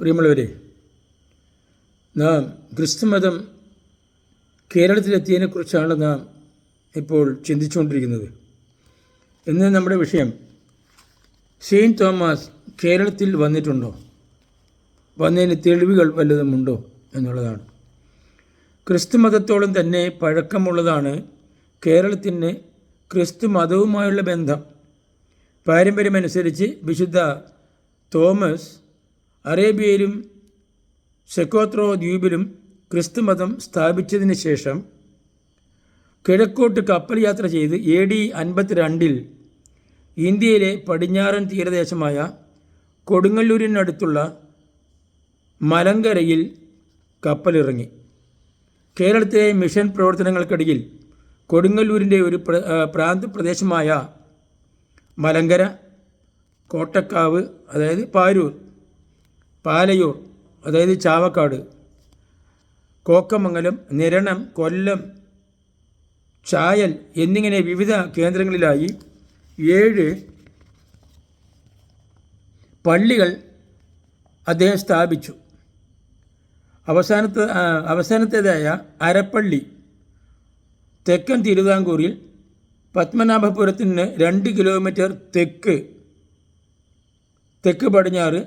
പ്രിയമുള്ളവരെ നാം ക്രിസ്തുമതം കേരളത്തിലെത്തിയതിനെക്കുറിച്ചാണ് നാം ഇപ്പോൾ ചിന്തിച്ചുകൊണ്ടിരിക്കുന്നത്. ഇന്ന് നമ്മുടെ വിഷയം സെയിന്റ് തോമസ് കേരളത്തിൽ വന്നിട്ടുണ്ടോ? വന്നതിന് തെളിവുകൾ വല്ലതുമുണ്ടോ എന്നുള്ളതാണ്. ക്രിസ്തുമതത്തോളം തന്നെ പഴക്കമുള്ളതാണ് കേരളത്തിന് ക്രിസ്തു മതവുമായുള്ള ബന്ധം. പാരമ്പര്യമനുസരിച്ച് വിശുദ്ധ തോമസ് അറേബ്യയിലും സെക്കോത്രോ ദ്വീപിലും ക്രിസ്തുമതം സ്ഥാപിച്ചതിന് ശേഷം കിഴക്കോട്ട് കപ്പൽ യാത്ര ചെയ്ത് എ ഡി അൻപത്തിരണ്ടിൽ ഇന്ത്യയിലെ പടിഞ്ഞാറൻ തീരദേശമായ കൊടുങ്ങല്ലൂരിനടുത്തുള്ള മലങ്കരയിൽ കപ്പലിറങ്ങി. കേരളത്തിലെ മിഷൻ പ്രവർത്തനങ്ങൾക്കിടയിൽ കൊടുങ്ങല്ലൂരിന്റെ ഒരു പ്രാന്ത പ്രദേശമായ മലങ്കര കോട്ടക്കാവ് അതായത് പാരൂർ പാലയൂർ അതായത് ചാവക്കാട് കോക്കമംഗലം നിരണം കൊല്ലം ചായൽ എന്നിങ്ങനെ വിവിധ കേന്ദ്രങ്ങളിലായി ഏഴ് പള്ളികൾ അദ്ദേഹം സ്ഥാപിച്ചു. അവസാനത്തെ അവസാനത്തേതായ അരപ്പള്ളി തെക്കൻ തിരുവിതാംകൂറിൽ പത്മനാഭപുരത്തിന് രണ്ട് കിലോമീറ്റർ തെക്ക് തെക്ക് പടിഞ്ഞാറ്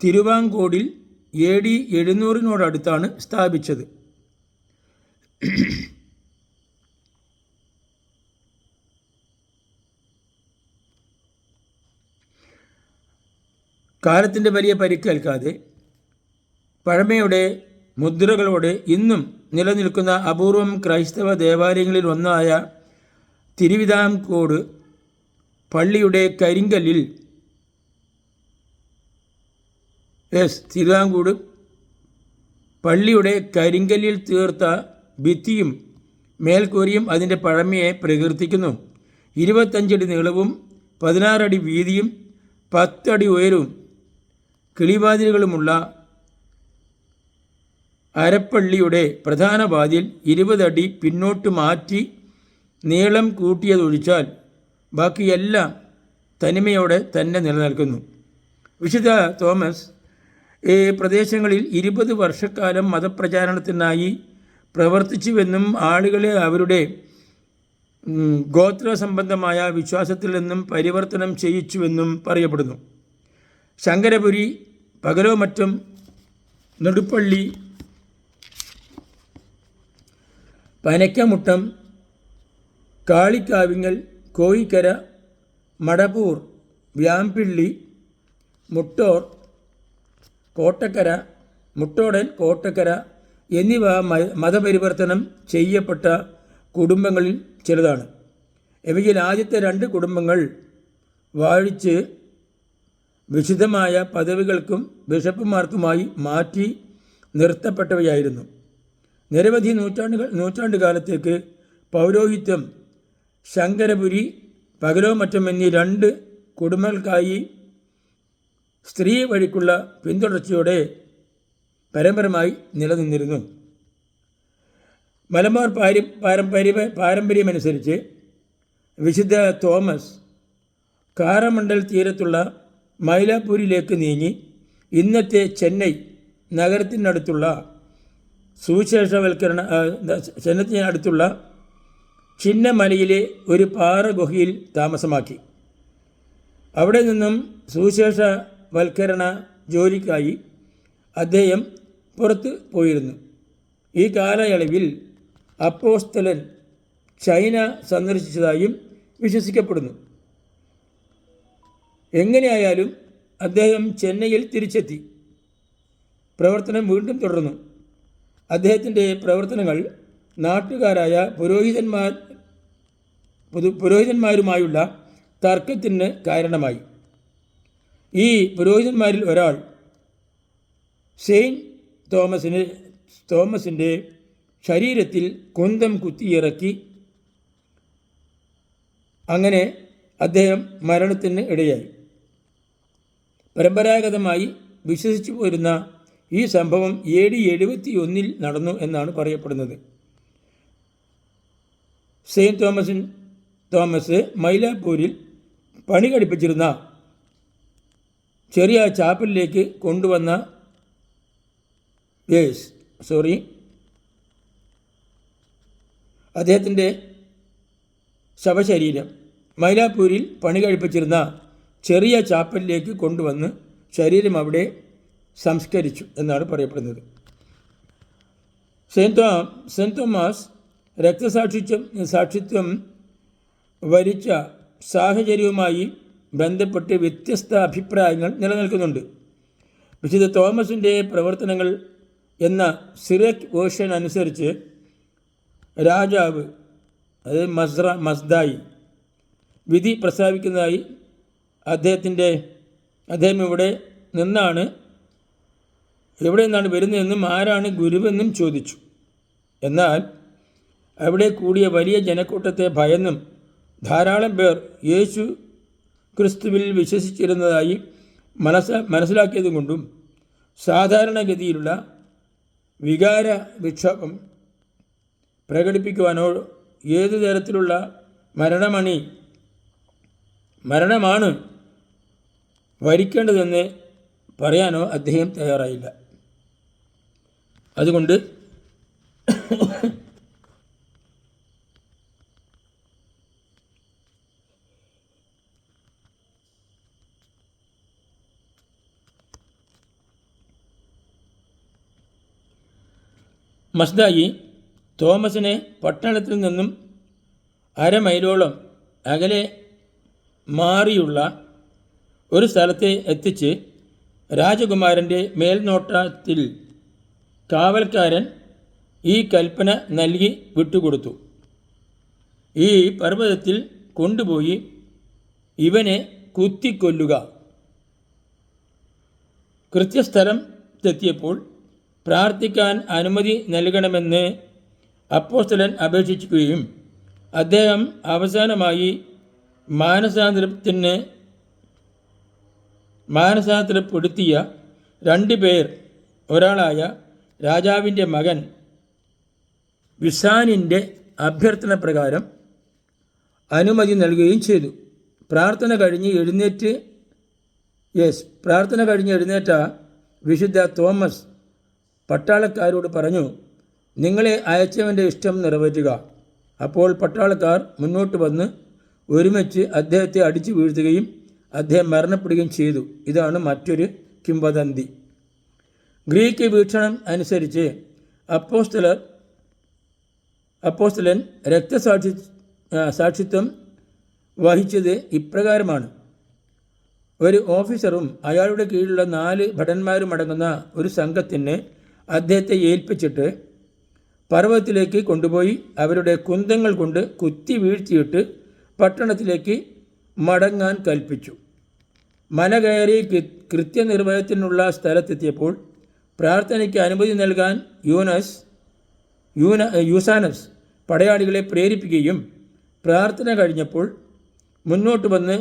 തിരുവാങ്കോടിൽ എ ഡി എഴുന്നൂറിനോടടുത്താണ് സ്ഥാപിച്ചത്. കാലത്തിന്റെ വലിയ പരിക്കേൽക്കാതെ പഴമയുടെ മുദ്രകളോട് ഇന്നും നിലനിൽക്കുന്ന അപൂർവം ക്രൈസ്തവ ദേവാലയങ്ങളിൽ ഒന്നായ തിരുവിതാംകോട് പള്ളിയുടെ കരിങ്കല്ലിൽ യെസ് തിരുവിതാംകൂട്. പള്ളിയുടെ കരിങ്കല്ലിൽ തീർത്ത ഭിത്തിയും മേൽക്കൂരിയും അതിന്റെ പഴമയെ പ്രകീർത്തിക്കുന്നു. ഇരുപത്തഞ്ചടി നീളവും പതിനാറടി വീതിയും പത്തടി ഉയരവും കിളിവാതിലുകളുമുള്ള അരപ്പള്ളിയുടെ പ്രധാന വാതിൽ ഇരുപതടി പിന്നോട്ട് മാറ്റി നീളം കൂട്ടിയതൊഴിച്ചാൽ ബാക്കിയെല്ലാം തനിമയോടെ തന്നെ നിലനിൽക്കുന്നു. വിശുദ്ധ തോമസ് പ്രദേശങ്ങളിൽ ഇരുപത് വർഷക്കാലം മതപ്രചാരണത്തിനായി പ്രവർത്തിച്ചുവെന്നും ആളുകളെ അവരുടെ ഗോത്ര സംബന്ധമായ വിശ്വാസത്തിൽ നിന്നും പരിവർത്തനം ചെയ്യിച്ചുവെന്നും പറയപ്പെടുന്നു. ശങ്കരപുരി പകലോ മറ്റും നെടുപ്പള്ളി പനക്കമുട്ടം കാളിക്കാവിങ്ങൽ കോയിക്കര മടപൂർ വ്യാമ്പിള്ളി മുട്ടോർ കോട്ടക്കര മുട്ടോടൻ കോട്ടക്കര എന്നിവ മതപരിവർത്തനം ചെയ്യപ്പെട്ട കുടുംബങ്ങളിൽ ചിലതാണ്. ഇവയിൽ ആദ്യത്തെ രണ്ട് കുടുംബങ്ങൾ വാഴിച്ച് വിശുദ്ധമായ പദവികൾക്കും ബിഷപ്പുമാർക്കുമായി മാറ്റി നിർത്തപ്പെട്ടവയായിരുന്നു. നിരവധി നൂറ്റാണ്ടുകൾ നൂറ്റാണ്ട് കാലത്തേക്ക് പൗരോഹിത്യം ശങ്കരപുരി പകലോ മറ്റും എന്നീ രണ്ട് കുടുംബങ്ങൾക്കായി സ്ത്രീ വഴിക്കുള്ള പിന്തുടർച്ചയോടെ പരമ്പരമായി നിലനിന്നിരുന്നു. മലബാർ പാരി പാരമ്പര്യ പാരമ്പര്യമനുസരിച്ച് വിശുദ്ധ തോമസ് കാരമണ്ഡൽ തീരത്തുള്ള മൈലാപ്പൂരിലേക്ക് നീങ്ങി ഇന്നത്തെ ചെന്നൈ നഗരത്തിനടുത്തുള്ള സുവിശേഷവൽക്കരണ ചെന്നത്തിനടുത്തുള്ള ചിന്നമലയിലെ ഒരു പാറ ഗുഹയിൽ താമസമാക്കി. അവിടെ നിന്നും സുവിശേഷവൽക്കരണ ജോലിക്കായി അദ്ദേഹം പുറത്ത് പോയിരുന്നു. ഈ കാലയളവിൽ അപ്പോസ്തലൻ ചൈന സന്ദർശിച്ചതായും വിശ്വസിക്കപ്പെടുന്നു. എങ്ങനെയായാലും അദ്ദേഹം ചെന്നൈയിൽ തിരിച്ചെത്തി. പ്രവർത്തനം വീണ്ടും തുടർന്നു. അദ്ദേഹത്തിന്റെ പ്രവർത്തനങ്ങൾ നാട്ടുകാരായ പുരോഹിതന്മാർ പുരോഹിതന്മാരുമായുള്ള തർക്കത്തിന് കാരണമായി. ഈ പുരോഹിതന്മാരിൽ ഒരാൾ സെയിന്റ് തോമസിന് തോമസിന്റെ ശരീരത്തിൽ കുന്തം കുത്തിയിറക്കി അങ്ങനെ അദ്ദേഹം മരണത്തിന് ഇടയായി. പരമ്പരാഗതമായി വിശ്വസിച്ചു പോരുന്ന ഈ സംഭവം എ ഡി എഴുപത്തി ഒന്നിൽ നടന്നു എന്നാണ് പറയപ്പെടുന്നത്. സെയിന്റ് തോമസിൻ തോമസ് മൈലാപ്പൂരിൽ പണി കഴിപ്പിച്ചിരുന്ന ചെറിയ ചാപ്പലിലേക്ക് കൊണ്ടുവന്ന യേസ് സോറി അദ്ദേഹത്തിന്റെ ശവശരീരം മൈലാപ്പൂരിൽ പണി കഴിപ്പിച്ചിരുന്ന ചെറിയ ചാപ്പലിലേക്ക് കൊണ്ടുവന്ന് ശരീരം അവിടെ സംസ്കരിച്ചു എന്നാണ് പറയപ്പെടുന്നത്. സെന്റ് സെന്റ് തോമസ് രക്തസാക്ഷിത്വം സാക്ഷിത്വം വരിച്ച സാഹചര്യവുമായി ബന്ധപ്പെട്ട് വ്യത്യസ്ത അഭിപ്രായങ്ങൾ നിലനിൽക്കുന്നുണ്ട്. വിശുദ്ധ തോമസിന്റെ പ്രവർത്തനങ്ങൾ എന്ന സിറക് വേർഷൻ അനുസരിച്ച് രാജാവ് അതായത് മസ്ര മസ്ദായി വിധി പ്രസ്താവിക്കുന്നതായി അദ്ദേഹത്തിന്റെ അദ്ദേഹം ഇവിടെ നിന്നാണ് എവിടെ നിന്നാണ് വരുന്നതെന്നും ആരാണ് ഗുരുവെന്നും ചോദിച്ചു. എന്നാൽ അവിടെ കൂടിയ വലിയ ജനക്കൂട്ടത്തെ ഭയന്നും ധാരാളം പേർ യേശു ക്രിസ്തുവിൽ വിശ്വസിച്ചിരുന്നതായി മനസ്സ മനസ്സിലാക്കിയതുകൊണ്ടും സാധാരണഗതിയിലുള്ള വികാര വിക്ഷോഭം പ്രകടിപ്പിക്കുവാനോ ഏതു തരത്തിലുള്ള മരണമണി മരണമാണ് വരിക്കേണ്ടതെന്ന് പറയാനോ അദ്ദേഹം തയ്യാറായില്ല. അതുകൊണ്ട് മസ്ദായി തോമസിനെ പട്ടണത്തിൽ നിന്നും അരമൈലോളം അകലെ മാറിയുള്ള ഒരു സ്ഥലത്തെ എത്തിച്ച് രാജകുമാരന്റെ മേൽനോട്ടത്തിൽ കാവൽക്കാരൻ ഈ കൽപ്പന നൽകി വിട്ടുകൊടുത്തു. ഈ പർവതത്തിൽ കൊണ്ടുപോയി ഇവനെ കുത്തിക്കൊല്ലുക. കൃത്യസ്ഥലം തെത്തിയപ്പോൾ പ്രാർത്ഥിക്കാൻ അനുമതി നൽകണമെന്ന് അപ്പോസ്തലൻ അപേക്ഷിക്കുകയും അദ്ദേഹം അവസാനമായി മാനസാന്തരത്തിന് മാനസാന്തരപ്പെടുത്തിയ രണ്ട് പേർ ഒരാളായ രാജാവിന്റെ മകൻ വിസാനിന്റെ അഭ്യർത്ഥന പ്രകാരം അനുമതി നൽകുകയും ചെയ്തു. പ്രാർത്ഥന കഴിഞ്ഞ് എഴുന്നേറ്റ് യെസ് പ്രാർത്ഥന കഴിഞ്ഞ് എഴുന്നേറ്റ വിശുദ്ധ തോമസ് പട്ടാളക്കാരോട് പറഞ്ഞു നിങ്ങളെ അയച്ചവന്റെ ഇഷ്ടം നിറവേറ്റുക. അപ്പോൾ പട്ടാളക്കാർ മുന്നോട്ട് വന്ന് ഒരുമിച്ച് അദ്ദേഹത്തെ അടിച്ചു വീഴ്ത്തുകയും അദ്ദേഹം മരണപ്പെടുകയും ചെയ്തു. ഇതാണ് മറ്റൊരു കിംവദന്തി. ഗ്രീക്ക് വീക്ഷണം അനുസരിച്ച് അപ്പോസ്തലർ അപ്പോസ്തലൻ രക്തസാക്ഷി സാക്ഷിത്വം വഹിച്ചത് ഇപ്രകാരമാണ്. ഒരു ഓഫീസറും അയാളുടെ കീഴിലുള്ള നാല് ഭടന്മാരും അടങ്ങുന്ന ഒരു സംഘത്തിന് അദ്ദേഹത്തെ ഏൽപ്പിച്ചിട്ട് പർവതത്തിലേക്ക് കൊണ്ടുപോയി അവരുടെ കുന്തങ്ങൾ കൊണ്ട് കുത്തി വീഴ്ത്തിയിട്ട് പട്ടണത്തിലേക്ക് മടങ്ങാൻ കൽപ്പിച്ചു. മല കയറി കൃത്യനിർവഹത്തിനുള്ള സ്ഥലത്തെത്തിയപ്പോൾ പ്രാർത്ഥനയ്ക്ക് അനുമതി നൽകാൻ യൂനസ് യൂന യൂസാനസ് പടയാളികളെ പ്രേരിപ്പിക്കുകയും പ്രാർത്ഥന കഴിഞ്ഞപ്പോൾ മുന്നോട്ട് വന്ന്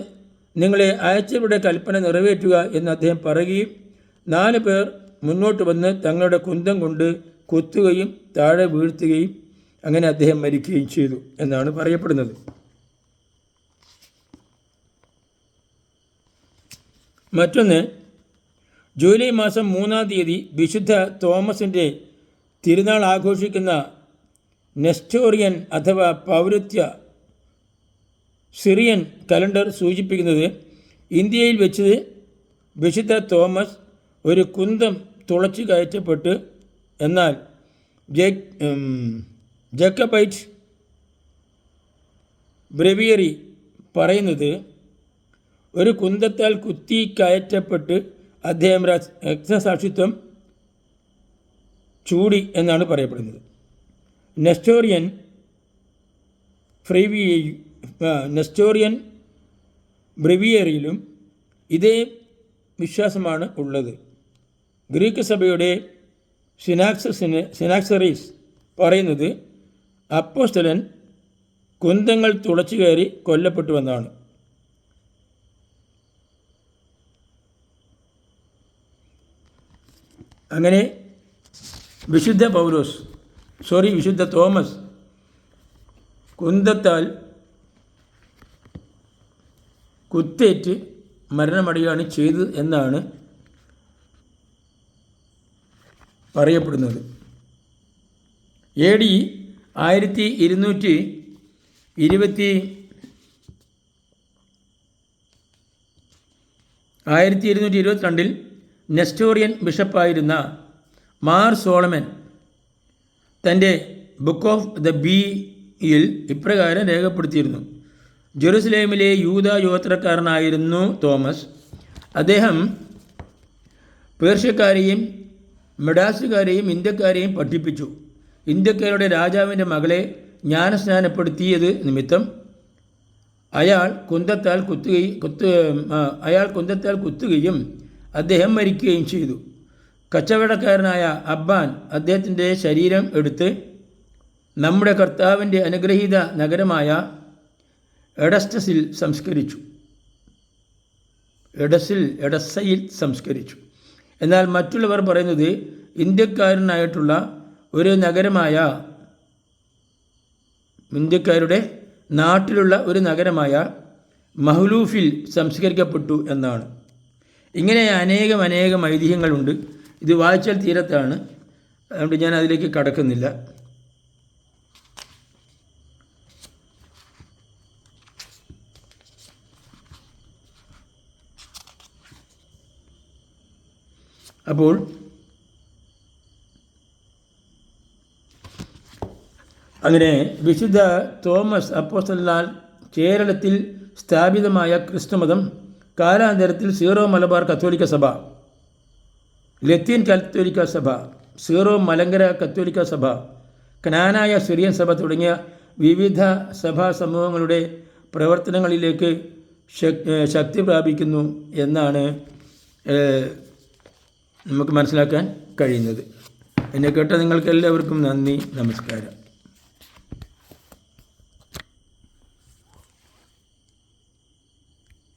നിങ്ങളെ അയച്ചവരുടെ കൽപ്പന നിറവേറ്റുക എന്ന് അദ്ദേഹം പറയുകയും നാല് പേർ മുന്നോട്ട് വന്ന് തങ്ങളുടെ കുന്തം കൊണ്ട് കുത്തുകയും താഴെ വീഴ്ത്തുകയും അങ്ങനെ അദ്ദേഹം മരിക്കുകയും ചെയ്തു എന്നാണ് പറയപ്പെടുന്നത്. മറ്റൊന്ന് ജൂലൈ മാസം മൂന്നാം തീയതി വിശുദ്ധ തോമസിന്റെ തിരുനാൾ ആഘോഷിക്കുന്ന നെസ്റ്റോറിയൻ അഥവാ പൗരത്യ സിറിയൻ കലണ്ടർ സൂചിപ്പിക്കുന്നത് ഇന്ത്യയിൽ വെച്ച് വിശുദ്ധ തോമസ് ഒരു കുന്തം തുളച്ചു കയറ്റപ്പെട്ട് എന്നാൽ ജക്കബൈറ്റ് ബ്രവിയറി പറയുന്നത് ഒരു കുന്തത്താൽ കുത്തി കയറ്റപ്പെട്ട് അദ്ദേഹം രക്ത- രക്തസാക്ഷിത്വം ചൂടി എന്നാണ് പറയപ്പെടുന്നത്. നെസ്റ്റോറിയൻ ഫ്രീവി നെസ്റ്റോറിയൻ ബ്രിവിയറിയിലും ഇതേ വിശ്വാസമാണ് ഉള്ളത്. ഗ്രീക്ക് സഭയുടെ സിനാക്സസിന് സിനാക്സറീസ് പറയുന്നത് അപ്പോസ്തലൻ കുന്തങ്ങൾ തുളച്ചു കയറി കൊല്ലപ്പെട്ടുവെന്നാണ് അങ്ങനെ വിശുദ്ധ പൗലോസ് സോറി വിശുദ്ധ തോമസ് കുന്തത്താൽ കുത്തേറ്റ് മരണമടയാണ് ചെയ്തത് എന്നാണ് പറയപ്പെടുന്നത്. എ ഡി ആയിരത്തി ഇരുന്നൂറ്റി ഇരുപത്തി ആയിരത്തി ഇരുന്നൂറ്റി ഇരുപത്തിരണ്ടിൽ നെസ്റ്റോറിയൻ ബിഷപ്പായിരുന്ന മാർ സോളമൻ തന്റെ ബുക്ക് ഓഫ് ദ ബിയിൽ ഇപ്രകാരം രേഖപ്പെടുത്തിയിരുന്നു. ജെറുസലേമിലെ യൂത യോത്രക്കാരനായിരുന്നു തോമസ്. അദ്ദേഹം പേർഷ്യക്കാരെയും മെഡാസുകാരെയും ഇന്ത്യക്കാരെയും പഠിപ്പിച്ചു. ഇന്ത്യക്കാരുടെ രാജാവിന്റെ മകളെ ജ്ഞാനസ്നാനപ്പെടുത്തിയത് നിമിത്തം അയാൾ കുന്തത്താൽ കുത്തുകയും കുത്തു അയാൾ കുന്തത്താൽ കുത്തുകയും അദ്ദേഹം മരിക്കുകയും ചെയ്തു. കച്ചവടക്കാരനായ അബ്ബാൻ അദ്ദേഹത്തിന്റെ ശരീരം എടുത്ത് നമ്മുടെ കർത്താവിന്റെ അനുഗ്രഹീത നഗരമായ എഡസ്റ്റസിൽ സംസ്കരിച്ചു. എഡസിൽ എഡസയിൽ സംസ്കരിച്ചു. എന്നാൽ മറ്റുള്ളവർ പറയുന്നത് ഇന്ത്യക്കാരനായിട്ടുള്ള ഒരു നഗരമായ ഇന്ത്യക്കാരുടെ നാട്ടിലുള്ള ഒരു നഗരമായ മഹ്ലൂഫിൽ സംസ്കരിക്കപ്പെട്ടു എന്നാണ്. ഇങ്ങനെ അനേകം അനേകം ഐതിഹ്യങ്ങളുണ്ട്. ഇത് വായിച്ചാൽ തീരത്താണ്. അതുകൊണ്ട് ഞാൻ അതിലേക്ക് കടക്കുന്നില്ല. അപ്പോൾ അങ്ങനെ വിശുദ്ധ തോമസ് അപ്പോസ്റ്റലിനാൽ കേരളത്തിൽ സ്ഥാപിതമായ ക്രിസ്തുമതം കാലാന്തരത്തിൽ സീറോ മലബാർ കത്തോലിക്ക സഭ ലത്തീൻ കത്തോലിക്ക സഭ സീറോ മലങ്കര കത്തോലിക്ക സഭ കനാനായ സിറിയൻ സഭ തുടങ്ങിയ വിവിധ സഭാ സമൂഹങ്ങളുടെ പ്രവർത്തനങ്ങളിലേക്ക് ശക്തി പ്രാപിക്കുന്നു എന്നാണ് നമുക്ക് മനസ്സിലാക്കാൻ കഴിയുന്നത്. എന്നെ കേട്ട നിങ്ങൾക്ക് എല്ലാവർക്കും നന്ദി നമസ്കാരം.